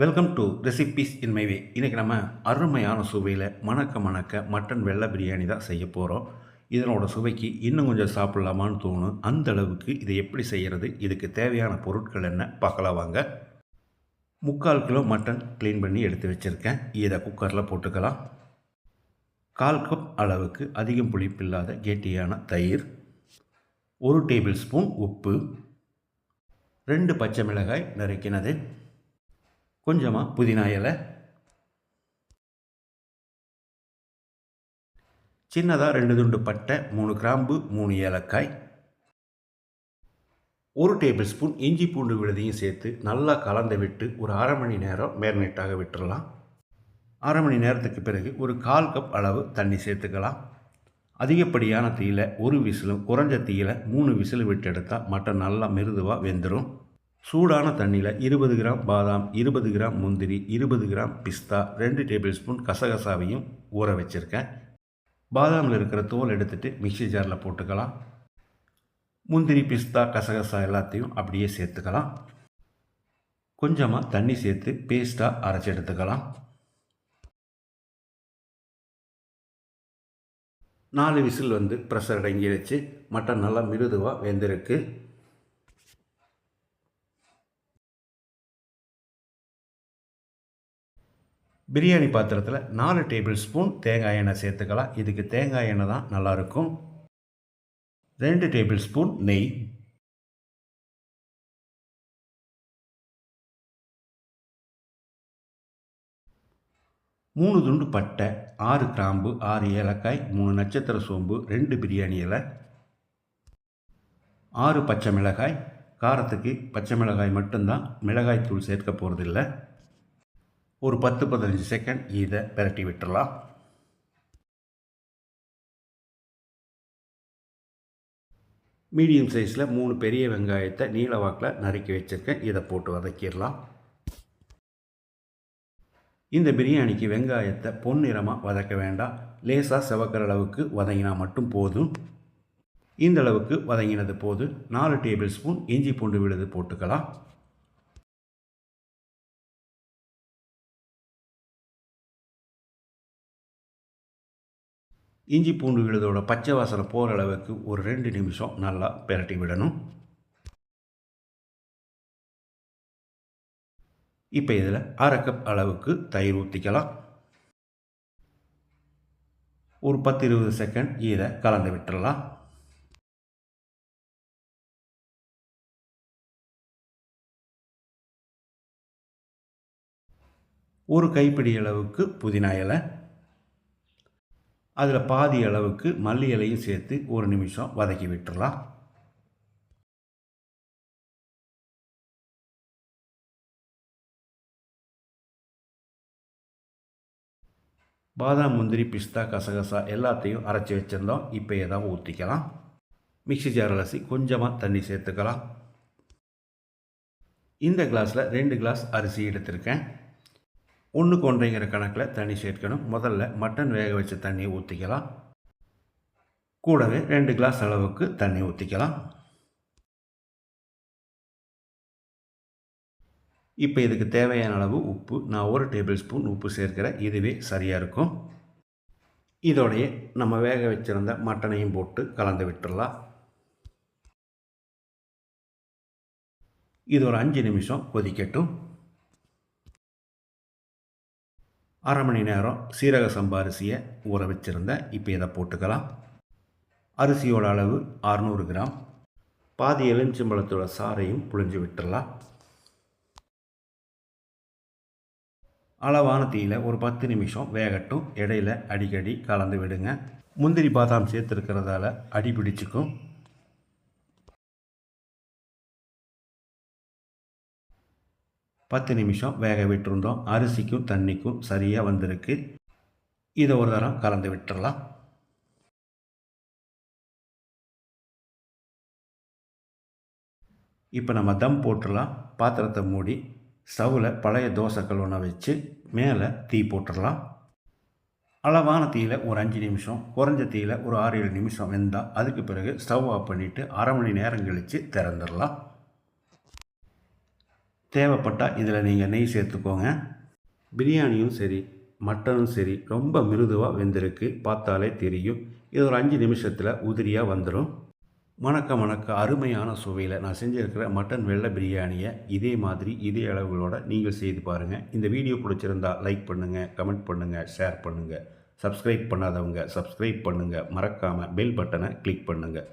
Welcome to recipes in my way இன்றைக்கி நம்ம அருமையான சுவையில் மணக்க மணக்க மட்டன் வெள்ளை பிரியாணி தான் செய்ய போகிறோம் இதனோட சுவைக்கு இன்னும் கொஞ்சம் சாப்பிட்லாமான்னு தோணும். அந்த அளவுக்கு இதை எப்படி செய்கிறது இதுக்கு தேவையான பொருட்கள் என்ன? பார்க்கலாம் வாங்க. முக்கால் கிலோ மட்டன் க்ளீன் பண்ணி எடுத்து வச்சுருக்கேன். இதை குக்கரில் போட்டுக்கலாம். கால் கப் அளவுக்கு அதிகம் புளிப்பில்லாத கெட்டியான தயிர். ஒரு டேபிள் ஸ்பூன் உப்பு. ரெண்டு பச்சை மிளகாய் நறுக்கினது. கொஞ்சமாக புதினா இலை. சின்னதாக ரெண்டு துண்டு பட்டை மூணு கிராம்பு மூணு ஏலக்காய். ஒரு டேபிள் ஸ்பூன் இஞ்சி பூண்டு விழுதையும் சேர்த்து நல்லா கலந்து விட்டு ஒரு அரை மணி நேரம் மேரினேட்டாக விட்டுறலாம். அரை மணி நேரத்துக்கு பிறகு ஒரு கால் கப் அளவு தண்ணி சேர்த்துக்கலாம். அதிகப்படியான தீயில ஒரு விசிலும் குறைஞ்ச தீயில மூணு விசில் விட்டு எடுத்தால் மட்டன் நல்லா மிருதுவாக வெந்துடும் சூடான தண்ணியில் இருபது கிராம் பாதாம் இருபது கிராம் முந்திரி இருபது கிராம் பிஸ்தா ரெண்டு டேபிள் ஸ்பூன் கசகசாவையும் ஊற வச்சுருக்கேன். பாதாமில் இருக்கிற தோல் எடுத்துட்டு மிக்ஸி ஜாரில் போட்டுக்கலாம். முந்திரி பிஸ்தா கசகசா எல்லாத்தையும் அப்படியே சேர்த்துக்கலாம். கொஞ்சமாக தண்ணி சேர்த்து பேஸ்ட்டாக அரைச்சி எடுத்துக்கலாம். நாலு விசில் வந்து ப்ரெஷர் அடங்கிடுச்சு மட்டன் நல்லா மிருதுவாக வெந்திருக்கு. பிரியாணி பாத்திரத்தில் நாலு டேபிள் ஸ்பூன் தேங்காய் எண்ணெய் சேர்த்துக்கலாம். இதுக்கு தேங்காய் எண்ணெய் தான் நல்லாயிருக்கும். ரெண்டு டேபிள் ஸ்பூன் நெய். மூணு துண்டு பட்டை ஆறு கிராம்பு ஆறு ஏலக்காய் மூணு நட்சத்திர சோம்பு ரெண்டு பிரியாணி இலை ஆறு பச்சை மிளகாய். காரத்துக்கு பச்சை மிளகாய் மட்டும்தான். மிளகாய் தூள் சேர்க்க போகிறதில்லை ஒரு பத்து பதினஞ்சு செகண்ட் இதை விரட்டி விட்டுறலாம். மீடியம் சைஸில் மூணு பெரிய வெங்காயத்தை நீல வாக்கில் நறுக்கி வச்சுருக்கேன். இதை போட்டு வதக்கிடலாம். இந்த பிரியாணிக்கு வெங்காயத்தை பொன்னிறமாக வதக்க வேண்டாம். லேசாக செவக்கிற அளவுக்கு வதங்கினா மட்டும் போதும். இந்த அளவுக்கு வதங்கினது போது நாலு டேபிள் ஸ்பூன் இஞ்சி பூண்டு விழுது போட்டுக்கலாம். இஞ்சி பூண்டு விழுதோட பச்சை வாசனை போகிற அளவுக்கு ஒரு ரெண்டு நிமிஷம் நல்லா பிரட்டி விடணும். இப்போ இதில் அரை கப் அளவுக்கு தயிர் ஊற்றிக்கலாம் ஒரு பத்து இருபது செகண்ட் இதை கலந்து விட்டுறலாம். ஒரு கைப்பிடி அளவுக்கு புதினா இலை. அதில் பாதி அளவுக்கு மல்லி இலையும் சேர்த்து ஒரு நிமிஷம் வதக்கி விட்டுறலாம். பாதாம் முந்திரி பிஸ்தா கசகசா எல்லாத்தையும் அரைச்சி வச்சுருந்தோம். இப்போ ஏதாவது ஊற்றிக்கலாம் மிக்ஸி ஜார் அலசி கொஞ்சமாக தண்ணி சேர்த்துக்கலாம். இந்த கிளாஸில் ரெண்டு கிளாஸ் அரிசி எடுத்திருக்கேன். ஒன்றுக்கு ஒன்றைங்கிற கணக்கில் தண்ணி சேர்க்கணும். முதல்ல மட்டன் வேக வச்ச தண்ணியை ஊற்றிக்கலாம் கூடவே ரெண்டு கிளாஸ் அளவுக்கு தண்ணி ஊற்றிக்கலாம் இப்போ இதுக்கு தேவையான அளவு உப்பு நான் ஒரு டேபிள் ஸ்பூன் உப்பு சேர்க்கிறேன் இதுவே சரியாக இருக்கும். இதோடைய நம்ம வேக வச்சுருந்த மட்டனையும் போட்டு கலந்து விட்டுடலாம் இது ஒரு அஞ்சு நிமிஷம் கொதிக்கட்டும். அரை மணி நேரம் சீரக சம்பா அரிசியை ஊற வச்சுருந்தேன் இப்போ இதை போட்டுக்கலாம். அரிசியோட அளவு அறநூறு கிராம். பாதி எலுமிச்சம்பழத்தோட சாறையும் புழிஞ்சு விட்டுடலாம் அளவான தீயில் ஒரு பத்து நிமிஷம் வேகட்டும். இடையில அடிக்கடி கலந்து விடுங்க. முந்திரி பாதாம் சேர்த்துருக்கிறதால அடி பிடிச்சிக்கும். பத்து நிமிஷம் வேக விட்டுருந்தோம். அரிசிக்கும் தண்ணிக்கும் சரியாக வந்திருக்கு. இதை ஒரு தரம் கலந்து விட்டுடலாம் இப்போ நம்ம தம் போட்டுடலாம் பாத்திரத்தை மூடி ஸ்டவ்வில் பழைய தோசைக்கல் ஒன்று வச்சு மேலே தீ போட்டுடலாம் அளவான தீயில் ஒரு அஞ்சு நிமிஷம் குறைஞ்ச தீயில் ஒரு ஆறு ஏழு நிமிஷம் வெந்தால் அதுக்கு பிறகு ஸ்டவ் ஆஃப் பண்ணிவிட்டு அரை மணி நேரம் கழித்து திறந்துடலாம். தேவைப்பட்டால் இதில் நீங்கள் நெய் சேர்த்துக்கோங்க. பிரியாணியும் சரி மட்டனும் சரி ரொம்ப மிருதுவாக வெந்திருக்கு. பார்த்தாலே தெரியும். இது ஒரு அஞ்சு நிமிஷத்தில் உதிரியாக வந்துடும் மணக்க மணக்க அருமையான சுவையில் நான் செஞ்சுருக்கிற மட்டன் வெள்ளை பிரியாணியை இதே மாதிரி இதே அளவுகளோடு நீங்கள் செய்து பாருங்கள் இந்த வீடியோ பிடிச்சிருந்தா லைக் பண்ணுங்கள் கமெண்ட் பண்ணுங்கள் ஷேர் பண்ணுங்கள் சப்ஸ்கிரைப் பண்ணாதவங்க சப்ஸ்கிரைப் பண்ணுங்கள் மறக்காமல் பெல் பட்டனை கிளிக் பண்ணுங்கள்